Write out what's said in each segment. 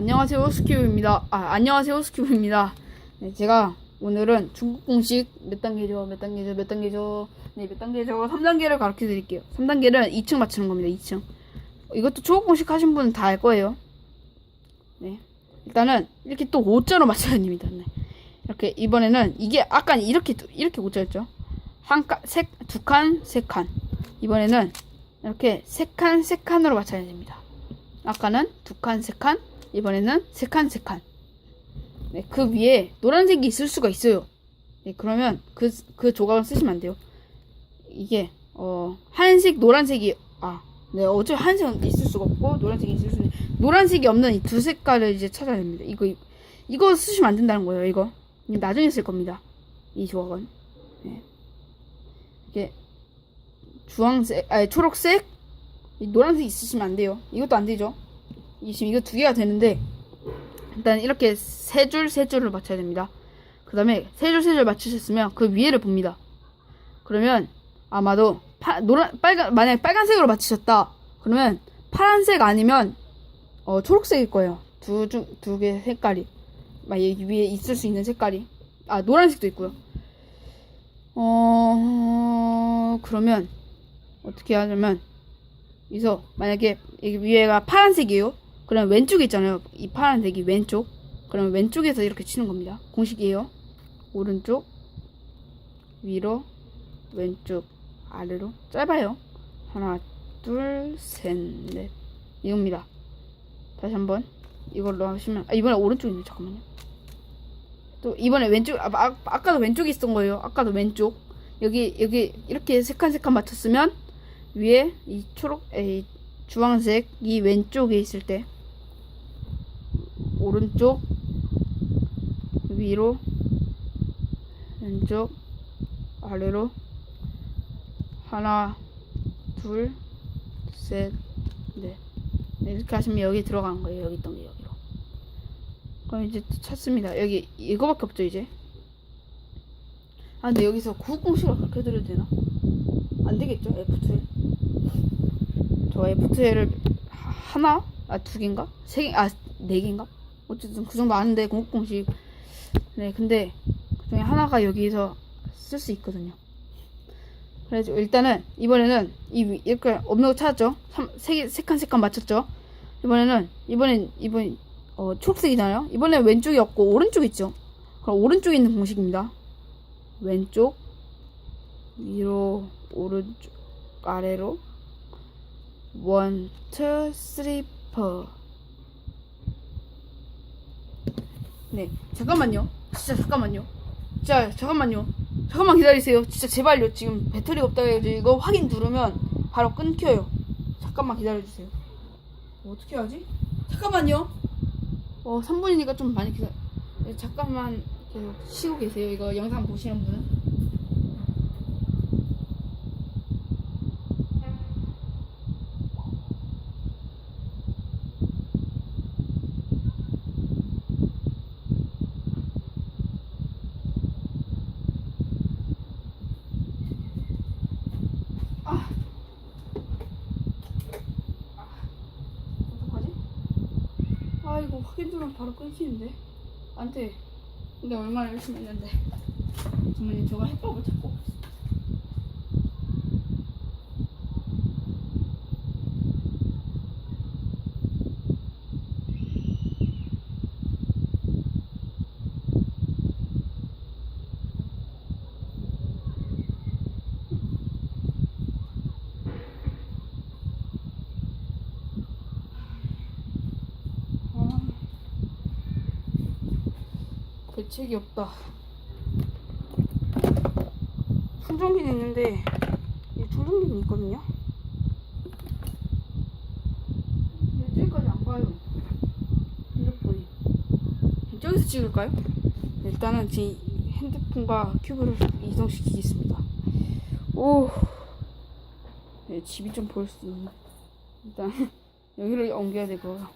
안녕하세요 스큐브입니다. 아 안녕하세요 스큐브입니다. 네, 제가 오늘은 중국 공식 몇 단계죠? 몇 단계죠? 몇 단계죠? 네, 몇 단계죠? 3단계를 가르쳐 드릴게요. 3단계는 2층 맞추는 겁니다. 2층. 이것도 중국 공식 하신 분은 다 알 거예요. 네. 일단은 이렇게 또 5자로 맞춰야 됩니다. 네. 이렇게 이번에는 이게 아까 이렇게 두- 이렇게 5자였죠. 한 칸, 세, 두 칸, 세 칸. 이번에는 이렇게 세 칸, 세 칸으로 맞춰야 됩니다. 아까는 두 칸, 세 칸, 이번에는 세 칸, 세 칸. 네, 그 위에 노란색이 있을 수가 있어요. 네, 그러면 그, 그 조각을 쓰시면 안 돼요. 이게, 어, 하얀색, 노란색이, 아, 네, 어차피 하얀색은 있을 수가 없고, 노란색이 있을 수 있는, 노란색이 없는 이 두 색깔을 이제 찾아야 됩니다. 이거, 이거 쓰시면 안 된다는 거예요, 이거. 나중에 쓸 겁니다. 이 조각은. 네. 이게, 주황색, 아니, 초록색, 이 노란색 있으시면 안 돼요. 이것도 안 되죠. 이 지금 이거 두 개가 되는데 일단 이렇게 세 줄 세 줄을 맞춰야 됩니다. 그 다음에 세 줄 세 줄 맞추셨으면 그 위에를 봅니다. 그러면 아마도 파, 노란 빨간 만약에 빨간색으로 맞추셨다. 그러면 파란색 아니면 어, 초록색일 거예요. 두 중 두 개 색깔이 막 위에 있을 수 있는 색깔이 아 노란색도 있고요. 어 그러면 어떻게 하냐면 여기서 만약에 여기 위에가 파란색이에요. 그럼 왼쪽에 있잖아요. 이 파란색이 왼쪽. 그럼 왼쪽에서 이렇게 치는 겁니다. 공식이에요. 오른쪽, 위로, 왼쪽, 아래로. 짧아요. 하나, 둘, 셋, 넷. 이겁니다. 다시 한번 이걸로 하시면 아 이번에 오른쪽이네 잠깐만요. 또 이번에 왼쪽 아, 아 아까도 왼쪽에 있었던 거예요. 아까도 왼쪽. 여기 여기 이렇게 색한 색한 맞췄으면 위에 이 초록 에 주황색 이 왼쪽에 있을 때 오른쪽 위로 왼쪽 아래로. 하나 둘셋넷. 네, 이렇게 하시면 여기 들어가는 거예요. 여기 있던 게 여기로. 그럼 이제 또 찾습니다. 여기 이거밖에 없죠 이제? 아 근데 여기서 구공식을 그렇게 해드려도 되나? 안 되겠죠? F2 저 F2L을 하나? 아, 두 개인가? 세 개, 아, 네 개인가? 어쨌든 그 정도 아는데 공공식. 네 근데 그 중에 하나가 여기서 쓸 수 있거든요. 그래서 일단은 이번에는 이 이렇게 없는 거 찾았죠? 3, 세, 세칸 세칸 맞췄죠? 이번에는 이번엔 이번 어, 초록색이잖아요? 이번엔 왼쪽이 없고 오른쪽 있죠? 그럼 오른쪽에 있는 공식입니다. 왼쪽 위로 오른쪽 아래로. 원투 쓰리 퍼. 네, 잠깐만요. 진짜 잠깐만요. 진짜 잠깐만요. 잠깐만 기다리세요. 진짜 제발요. 지금 배터리가 없다 해가지고 이거 확인 누르면 바로 끊겨요. 잠깐만 기다려주세요. 뭐 어떻게 하지? 잠깐만요. 어, 3분이니까 좀 많이 기다려. 네, 잠깐만 계속 쉬고 계세요. 이거 영상 보시는 분은. 어떡하지? 확인 누르면 바로 끊기는데 안 돼. 근데 얼마나 열심히 했는데 정말 저가 해법을 찾고 있어. 아, 대책이 없다. 충전기는 있는데 이 충전기는 있거든요. 이쪽까지 안 가요. 핸드폰이. 저기서 찍을까요? 일단은 제 핸드폰과 큐브를 이동시키겠습니다. 오, 네, 집이 좀 보일 수 있는. 일단 여기를 옮겨야 되고요.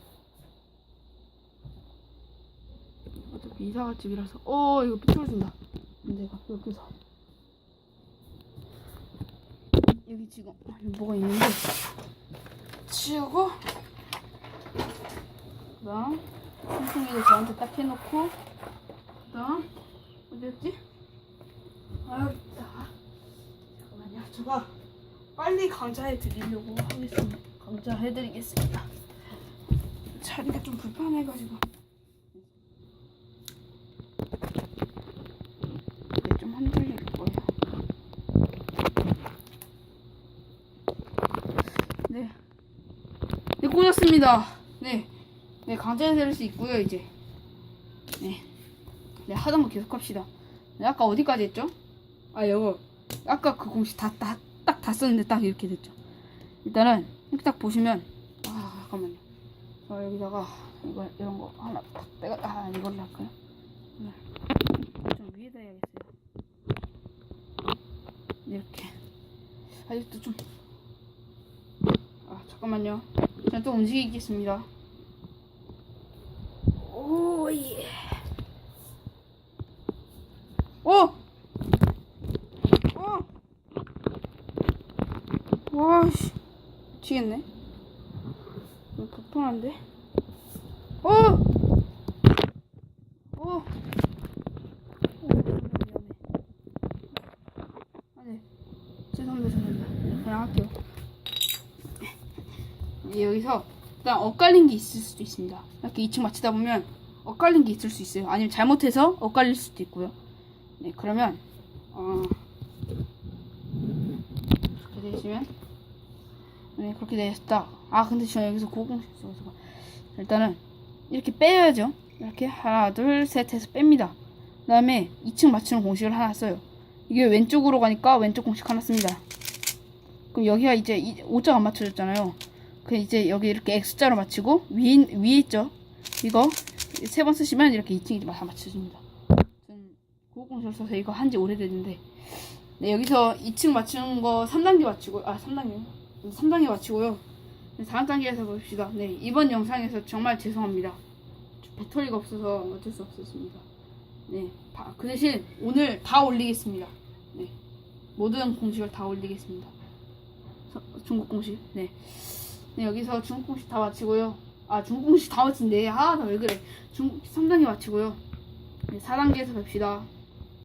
어차피 이사갈 집이라서. 어 이거 삐뚤어 준다. 내가 여기서. 여기 지금. 여기 뭐가 있는데? 치우고. 그다음 손송이도 저한테 딱 해놓고. 그다음 어디였지? 아 여기 있다 잠깐만요. 제가 빨리 강좌해 드리려고 하겠습니다. 강좌해 드리겠습니다. 자리가 좀 불편해가지고 이게 좀 흔들릴 거예요 네 네, 꽂았습니다. 네. 네, 강제해 드릴 수 있고요, 이제. 네. 네, 하던 거 계속 합시다. 네, 아까 어디까지 했죠? 아, 이거. 아까 그 공식 다, 다, 딱 다 썼는데 딱 이렇게 됐죠. 일단은, 이렇게 딱 보시면, 아, 잠깐만요. 저 여기다가, 이거, 이런 거 하나 딱 빼가, 아, 이걸로 할까요? 네. 좀 위에다 해야겠어요. 이렇게. 아직도 좀, 아, 잠깐만요. 그냥 또 움직이겠습니다. 오, 예. 오! 오! 와, 씨. 미치겠네. 이거 불편한데? 오! 오! 아, 네. 죄송합니다, 죄송합니다. 그냥 할게요. 예, 여기서 일단 엇갈린 게 있을 수도 있습니다. 이렇게 2층 맞추다 보면 엇갈린 게 있을 수 있어요. 아니면 잘못해서 엇갈릴 수도 있고요. 네, 그러면 어 그렇게 되시면 네 그렇게 되셨다. 아 근데 저 여기서 고공식 써서 일단은 이렇게 빼야죠. 이렇게 하나 둘 셋 해서 뺍니다. 그 다음에 2층 맞추는 공식을 하나 써요. 이게 왼쪽으로 가니까 왼쪽 공식 하나 씁니다. 그럼 여기가 이제 이- 오자가 안 맞춰졌잖아요. 그 이제 여기 이렇게 X자로 맞추고 위 위에 있죠. 이거 세 번 쓰시면 이렇게 2층이 다 맞춰집니다. 저는 고공술 써서 이거 한 지 오래됐는데 네 여기서 2층 맞추는 거 3단계 맞추고 아 3단계 3단계 맞추고요. 네, 4단계에서 봅시다. 네 이번 영상에서 정말 죄송합니다. 배터리가 없어서 어쩔 수 없었습니다. 네, 바- 그 대신 오늘 다 올리겠습니다. 네, 모든 공식을 다 올리겠습니다. 서- 중국 공식. 네. 네, 여기서 중국 공식 다 마치고요. 아, 중국 공식 다 마친데. 아, 나 왜 그래. 중국 3단계 마치고요. 네, 4단계에서 뵙시다.